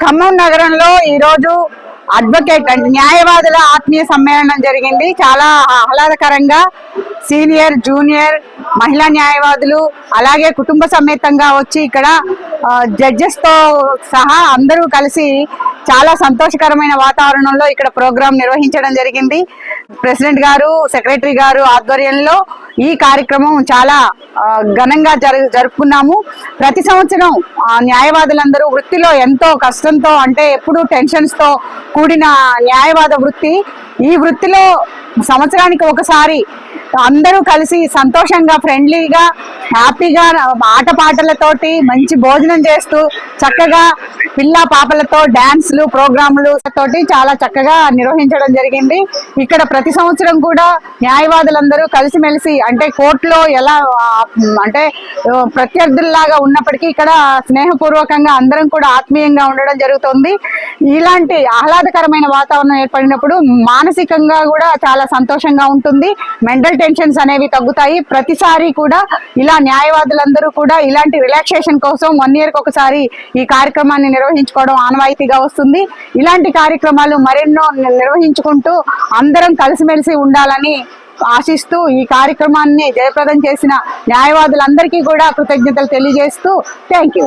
ఖమ్మం నగరంలో ఈరోజు అడ్వకేట్ అంటే న్యాయవాదుల ఆత్మీయ సమ్మేళనం జరిగింది. చాలా ఆహ్లాదకరంగా సీనియర్ జూనియర్ మహిళా న్యాయవాదులు అలాగే కుటుంబ సమేతంగా వచ్చి ఇక్కడ జడ్జెస్తో సహా అందరూ కలిసి చాలా సంతోషకరమైన వాతావరణంలో ఇక్కడ ప్రోగ్రాం నిర్వహించడం జరిగింది. ప్రెసిడెంట్ గారు సెక్రటరీ గారు ఆధ్వర్యంలో ఈ కార్యక్రమం చాలా ఘనంగా జరు జరుపుకున్నాము. ప్రతి సంవత్సరం ఆ, న్యాయవాదులందరూ వృత్తిలో ఎంతో కష్టంతో అంటే ఎప్పుడు టెన్షన్స్తో కూడిన న్యాయవాద వృత్తి. ఈ వృత్తిలో సంవత్సరానికి ఒకసారి అందరూ కలిసి సంతోషంగా ఫ్రెండ్లీగా హ్యాపీగా ఆటపాటలతోటి మంచి భోజనం చేస్తూ చక్కగా పిల్ల పాపలతో డాన్స్లు ప్రోగ్రాంలు తోటి చాలా చక్కగా నిర్వహించడం జరిగింది. ఇక్కడ ప్రతి సంవత్సరం కూడా న్యాయవాదులందరూ కలిసిమెలిసి అంటే కోర్టులో ఎలా అంటే ప్రత్యర్థుల్లాగా ఉన్నప్పటికీ ఇక్కడ స్నేహపూర్వకంగా అందరం కూడా ఆత్మీయంగా ఉండడం జరుగుతుంది. ఇలాంటి ఆహ్లాదకరమైన వాతావరణం ఏర్పడినప్పుడు మానసికంగా కూడా చాలా సంతోషంగా ఉంటుంది. మెంటల్ టెన్షన్స్ అనేవి తగ్గుతాయి. ప్రతిసారి కూడా ఇలా న్యాయవాదులందరూ కూడా ఇలాంటి రిలాక్సేషన్ కోసం వన్ ఇయర్ ఒకసారి ఈ కార్యక్రమాన్ని నిర్వహించుకోవడం ఆనవాయితీగా వస్తుంది. ఇలాంటి కార్యక్రమాలు మరెన్నో నిర్వహించుకుంటూ అందరం కలిసిమెలిసి ఉండాలని ఆశిస్తూ ఈ కార్యక్రమాన్ని జయప్రదం చేసిన న్యాయవాదులందరికీ కూడా కృతజ్ఞతలు తెలియజేస్తూ థ్యాంక్ యూ